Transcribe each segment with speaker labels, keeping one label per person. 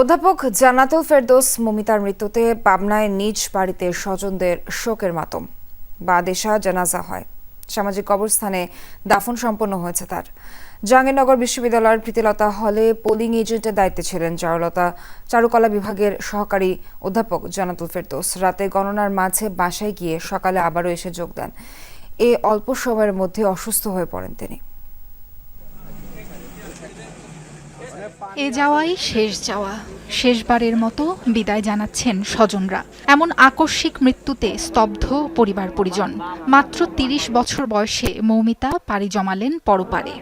Speaker 1: অধ্যাপক জান্নাতুল ফেরদোস মমিতার মৃত্যুতে পাবনায় নিজ বাড়িতে স্বজনদের শোকের মাতম। বা দেশা জানাজা হয়। সামাজিক কবরস্থানে দাফন সম্পন্ন হয়েছে তার। জাহাঙ্গীরনগর বিশ্ববিদ্যালয়ের প্রীতিলতা হলে পোলিং এজেন্টের দায়িত্বে ছিলেন চারুলতা চারুকলা বিভাগের সহকারী অধ্যাপক জান্নাতুল ফেরদোস। রাতে গণনার মাঝে বাসায় গিয়ে সকালে আবারও এসে যোগ দেন। এ অল্প সময়ের মধ্যে অসুস্থ হয়ে পড়েন তিনি।
Speaker 2: এ যাওয়াই শেষ যাওয়া। শেষবারের মতো বিদায় জানাচ্ছেন স্বজনরা। এমন আকস্মিক মৃত্যুতে স্তব্ধ পরিবার পরিজন মাত্র তিরিশ বছর বয়সে মৌমিতা পাড়ি জমালেন পরপারে।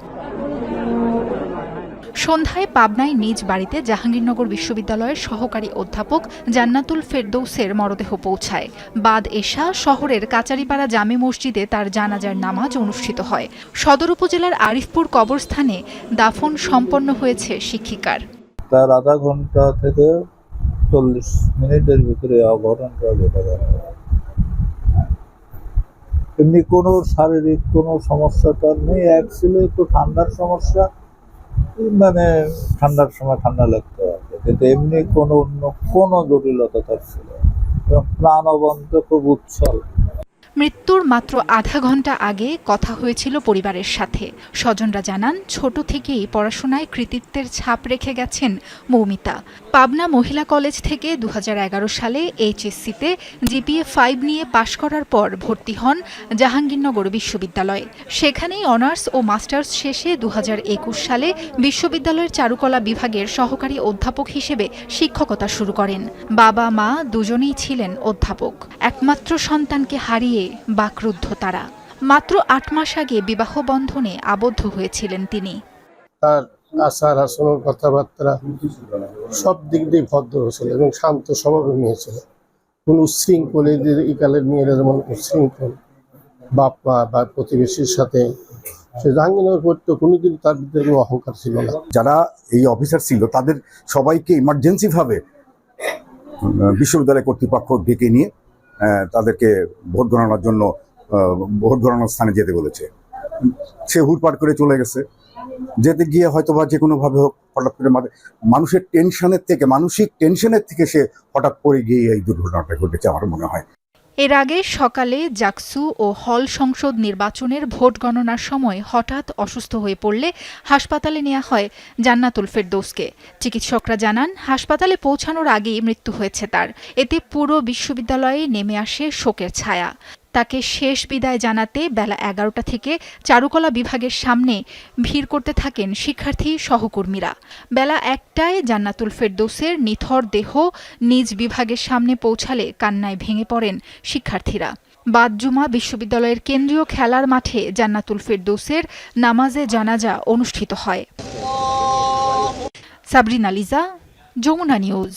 Speaker 2: সন্ধ্যায় পাবনায় নিজ বাড়িতে জাহাঙ্গীরনগর বিশ্ববিদ্যালয়ের সহকারী অধ্যাপক জান্নাতুল ফেরদৌসের মরদেহ পৌঁছায়। বাদ এশা শহরের কাচারিপাড়া জামে মসজিদে তার জানাজার নামাজ অনুষ্ঠিত হয়। সদর উপজেলার আরিফপুর কবরস্থানে দাফন সম্পন্ন হয়েছে শিক্ষিকার।
Speaker 3: তার আধা ঘণ্টা থেকে চল্লিশ মিনিটের ভিতরে অঘটনটা এমনি কোনো শারীরিক কোনো সমস্যা তার নেই, এক ছিল একটু ঠান্ডার সমস্যা। মানে ঠান্ডার সময় ঠান্ডা লাগতে হবে কিন্তু এমনি কোনো অন্য কোনো জটিলতা তার ছিল। এবং প্রাণবন্ত খুব উচ্ছল
Speaker 2: মৃত্যুর মাত্র আধা ঘণ্টা আগে কথা হয়েছিল পরিবারের সাথে। স্বজনরা জানান, ছোট থেকেই পড়াশোনায় কৃতিত্বের ছাপ রেখে গেছেন মৌমিতা। পাবনা মহিলা কলেজ থেকে দু হাজার এগারো সালে এইচএসসিতে জিপিএ ফাইভ নিয়ে পাশ করার পর ভর্তি হন জাহাঙ্গীরনগর বিশ্ববিদ্যালয়ে। সেখানেই অনার্স ও মাস্টার্স শেষে দু হাজার একুশ সালে বিশ্ববিদ্যালয়ের চারুকলা বিভাগের সহকারী অধ্যাপক হিসেবে শিক্ষকতা শুরু করেন। বাবা মা দুজনেই ছিলেন অধ্যাপক। একমাত্র সন্তানকে হারিয়ে বাকরুদ্ধ তারা। মাত্র আট মাস আগে বিবাহ বন্ধনে আবদ্ধ হয়েছিলেন তিনি।
Speaker 4: তার আচার আচরণ কথাবার্তা সব দিক দিয়ে ভদ্র ছিল এবং শান্ত স্বভাবের মেয়ে ছিল। কোন উচ্ছৃঙ্খল এদের ইকালের মেয়েরা যেমন উচ্ছৃঙ্খল বাপ মা বা প্রতিবেশীর সাথে সে জাহাঙ্গীরনগর করতো কোনোদিন তার ভিতরে কোনো অহংকার ছিল না।
Speaker 5: যারা এই অফিসার ছিল তাদের সবাইকে ইমার্জেন্সি ভাবে আহ, বিশ্ববিদ্যালয় কর্তৃপক্ষ ডেকে নিয়ে তাদেরকে ভোট গণনার জন্য ভোট গণনার স্থানে যেতে বলেছে। সে হুটপাট করে চলে গেছে। যেতে গিয়ে হয়তো বা যে কোনোভাবে হোক হঠাৎ করে মানুষের টেনশনের থেকে, মানসিক টেনশনের থেকে সে হঠাৎ করে গিয়ে এই দুর্ঘটনাটা ঘটেছে আমার মনে হয়।
Speaker 2: এর আগে সকালে জাকসু ও হল সংসদ নির্বাচনের ভোট গণনার সময় হঠাৎ অসুস্থ হয়ে পড়লে হাসপাতালে নেওয়া হয় জান্নাতুল ফেরদৌসকে। চিকিৎসকরা জানান, হাসপাতালে পৌঁছানোর আগেই মৃত্যু হয়েছে তার। এতে পুরো বিশ্ববিদ্যালয়ে নেমে আসে শোকের ছায়া। তাকে শেষ বিদায় জানাতে বেলা এগারোটা থেকে চারুকলা বিভাগের সামনে ভিড় করতে থাকেন শিক্ষার্থী সহকর্মীরা। বেলা একটায় জান্নাতুল ফেরদৌসের নিথর দেহ নিজ বিভাগের সামনে পৌঁছালে কান্নায় ভেঙে পড়েন শিক্ষার্থীরা। বাদ জুমা বিশ্ববিদ্যালয়ের কেন্দ্রীয় খেলার মাঠে জান্নাতুল ফেরদৌসের নামাজে জানাজা অনুষ্ঠিত হয়। সাবরিনা লিজা, যমুনা নিউজ।